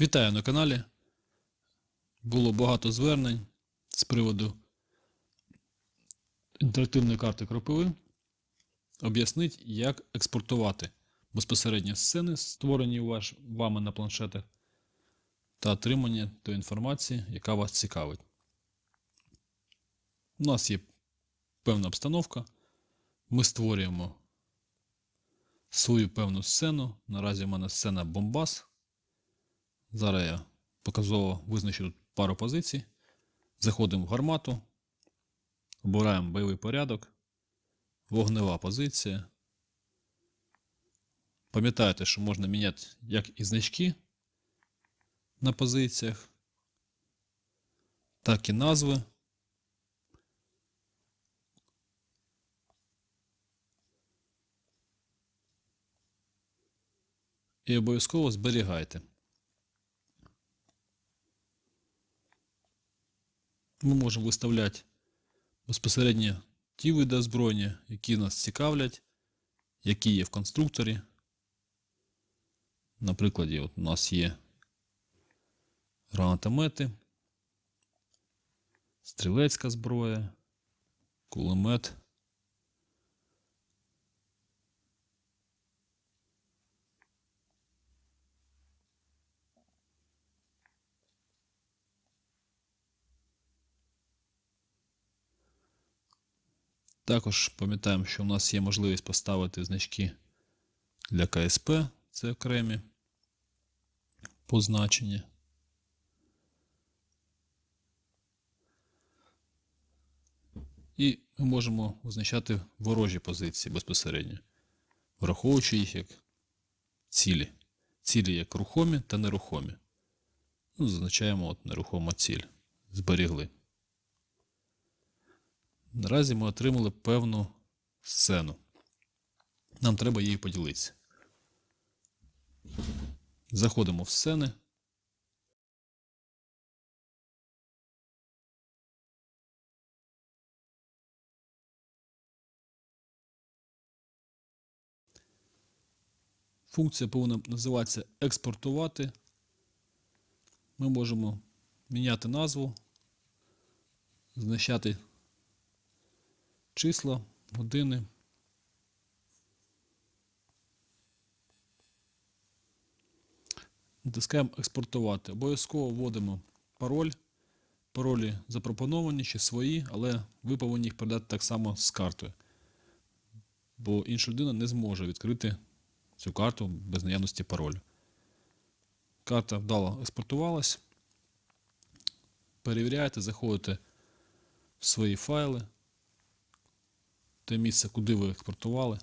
Вітаю на каналі. Було багато звернень з приводу інтерактивної карти кропиви. Об'яснить, як експортувати безпосередньо сцени, створені ваш, вами на планшетах, та отримання тої інформації, яка вас цікавить. У нас є певна обстановка. Ми створюємо свою певну сцену. Наразі в мене сцена Бомбас. Зараз я показово визначу тут пару позицій. Заходимо в гармату, обираємо бойовий порядок, вогнева позиція. Пам'ятаєте, що можна міняти як і значки на позиціях, так і назви. І обов'язково зберігайте. Ми можемо виставляти безпосередньо ті види озброєння, які нас цікавлять, які є в конструкторі. Наприклад, от у нас є гранатомети, стрілецька зброя, кулемет. Також пам'ятаємо, що у нас є можливість поставити значки для КСП, це окремі позначення. І ми можемо визначати ворожі позиції безпосередньо, враховуючи їх як цілі. Цілі як рухомі та нерухомі. Ну, Зазначаємо от нерухома ціль. Зберігли. Наразі ми отримали певну сцену. Нам треба її поділитися. Заходимо в сцени. Функція повинна називатися експортувати. Ми можемо міняти назву, значати числа, години. Натискаємо експортувати. Обов'язково вводимо пароль. Паролі запропоновані чи свої, але ви повинні їх передати так само з картою. Бо інша людина не зможе відкрити цю карту без наявності паролю. Карта вдало експортувалась. Перевіряєте, заходите в свої файли те місце, куди ви експортували.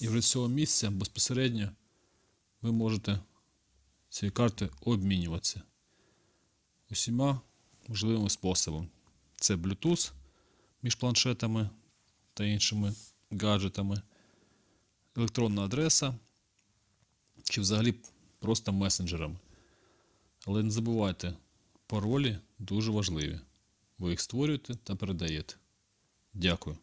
І вже з цього місця безпосередньо ви можете цієї карти обмінюватися усіма можливими способами. Це Bluetooth між планшетами та іншими гаджетами, електронна адреса чи взагалі просто месенджерами. Але не забувайте, паролі дуже важливі. Ви їх створюєте та передаєте. Дякую.